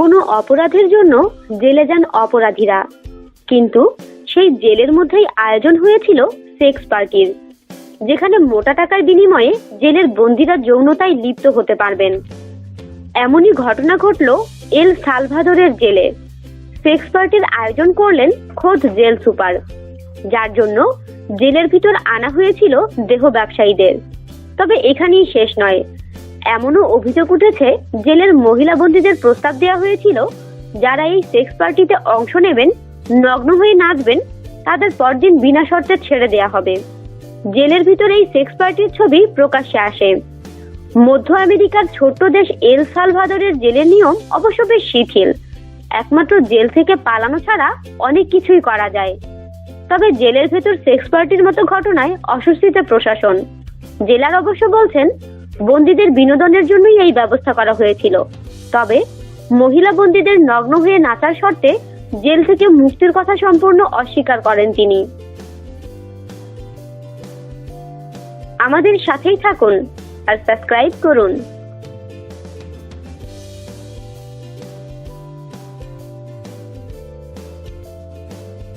কোনো অপরাধের জন্য জেলে যান অপরাধীরা। কিন্তু সেই জেলের মধ্যেই আয়োজন হয়েছিল সেক্স পার্টির, যেখানে মোটা টাকার বিনিময়ে জেলের বন্দিরা যৌনতায় লিপ্ত হতে পারবেন। এমনই ঘটনা ঘটল এল সালভাদরের জেলে। সেক্স পার্টির আয়োজন করলেন খোদ জেল সুপার, যার জন্য জেলের ভিতর আনা হয়েছিল দেহ ব্যবসায়ীদের। তবে এখানেই শেষ নয় এমনও অভিযোগ উঠেছে, জেলের মহিলা বন্দীদের প্রস্তাব দেওয়া হয়েছিল, যারা এই সেক্স পার্টিতে অংশ নেবেন, নগ্ন হয়ে নাচবেন, তাদের পরদিন বিনা শর্তে ছেড়ে দেয়া হবে। জেলের ভিতরে এই সেক্স পার্টির ছবি প্রকাশ্যে আসে। মধ্য আমেরিকার ছোট্ট দেশ এল সালভাদরের জেলের নিয়ম অবশ্য বেশ শিথিল। একমাত্র জেল থেকে পালানো ছাড়া অনেক কিছুই করা যায়। তবে জেলের ভেতর সেক্স পার্টির মতো ঘটনায় অস্বস্তিতে প্রশাসন। জেলার অবশ্য বলছেন বন্দীদের বিনোদনের জন্যই এই ব্যবস্থা করা হয়েছিল। তবে মহিলা বন্দীদের নগ্ন হয়ে নাচার শর্তে জেল থেকে মুক্তির কথা সম্পূর্ণ অস্বীকার করেন তিনি। আমাদের সাথেই থাকুন আর সাবস্ক্রাইব করুন।